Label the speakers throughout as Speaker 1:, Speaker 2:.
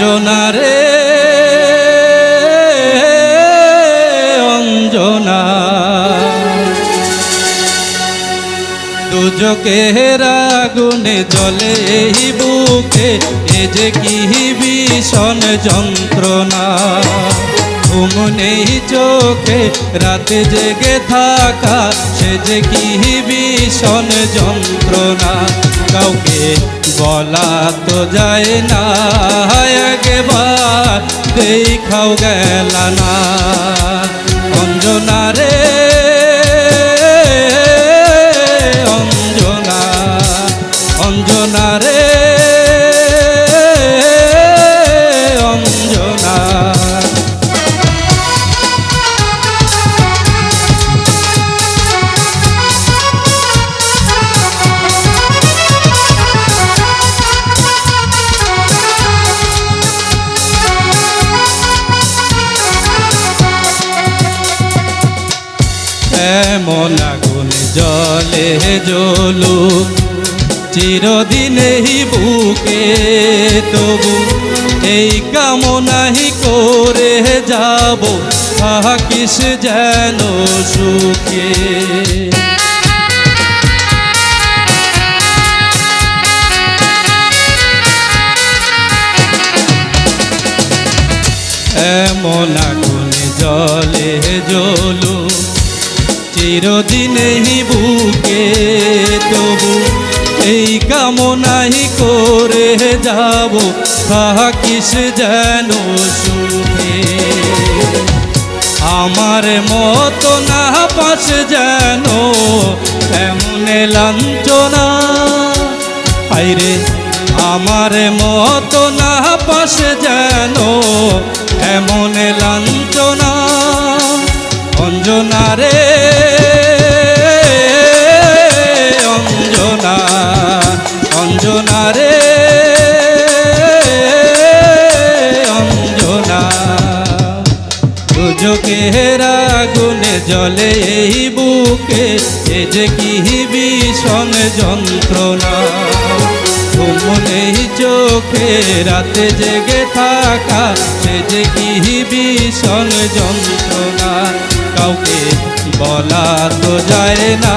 Speaker 1: অঞ্জনা রে দুজকের আগুনে জলে এই বুকে, এ যে কি ভীষণ যন্ত্রণা। ঘুম নেই চোখে, রাতে জেগে থাকা, সে যে কি ভীষণ যন্ত্রণা। কাউকে বলা তো যায় না। একবার দেখাও গেল না। অঞ্জনা রে এমন আগুন জলে জ্বলু চিরদিনেই বুকে তবু। এই কামনাহি করে যাব, থাকিস যেন সুখে। এমন আগুন জলে জ্বলু চিরদিনেই বুকে তবু এই কামনাই করে যাব, থাকিস যেন সুখে। আমার মত না পাশ যেন এমন লাঞ্ছনা। আইরে, আমার মতো না পাশ যেন অঞ্জনা রে, অঞ্জনা। দুজকের আগুনে জলে এই বুকে, এ যে কি ভীষণ যন্ত্রণা। ঘুম চোখে রাতে জেগে থাকা সে যে কি ভীষণ যন্ত্রণা। কাউকে বলা তো যায় না।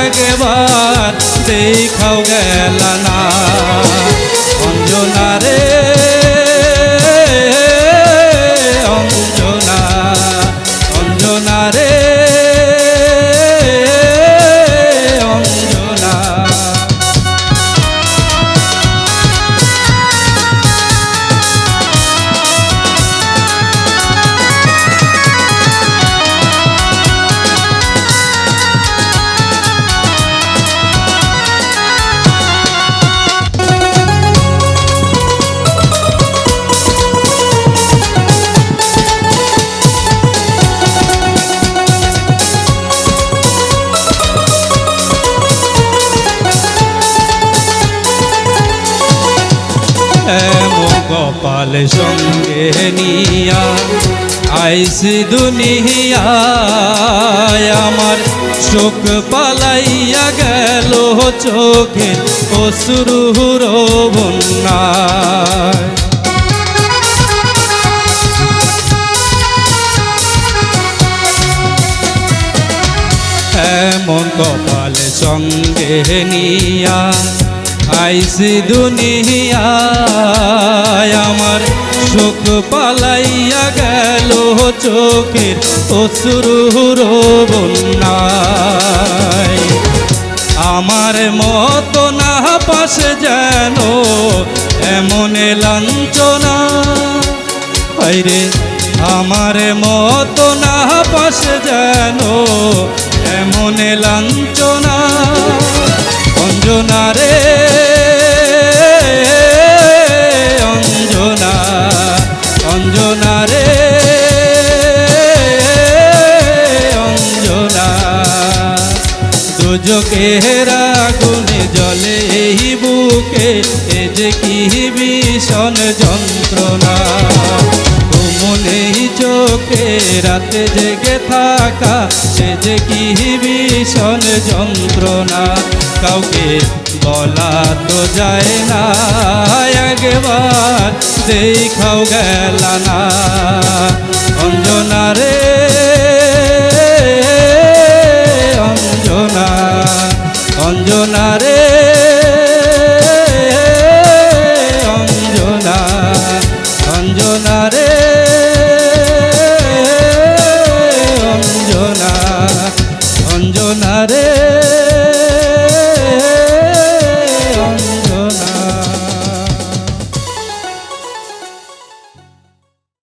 Speaker 1: একবার দেখাও গেল না। কপাল সঙ্গে নিয়া, আইসি দুনিয়ায় আমার শোক পালাইয়া গেল চোখে অসুরুর বন্যায় এমন কপাল সঙ্গে নিয়া আইসি দুনিয়ায় আমার শোক পালাইয়া গেল চোখের অসুরুর বন্যায়। আমার মতো না পাশে যেন এমন লাঞ্ছনা। রে আমার মতো না পাশে যেন এমন লাঞ্ছনা। অঞ্জনা রে দুজকের আগুনে জলে এই বুকে, এ যে কি ভীষণ যন্ত্রণা। চোখে রাতে জেগে থাকা, সে যে কি ভীষণ যন্ত্রণা। কাউকে বলা তো যায় না, একবার দেখাও গেল না। অঞ্জনা রে অঞ্জনা রে।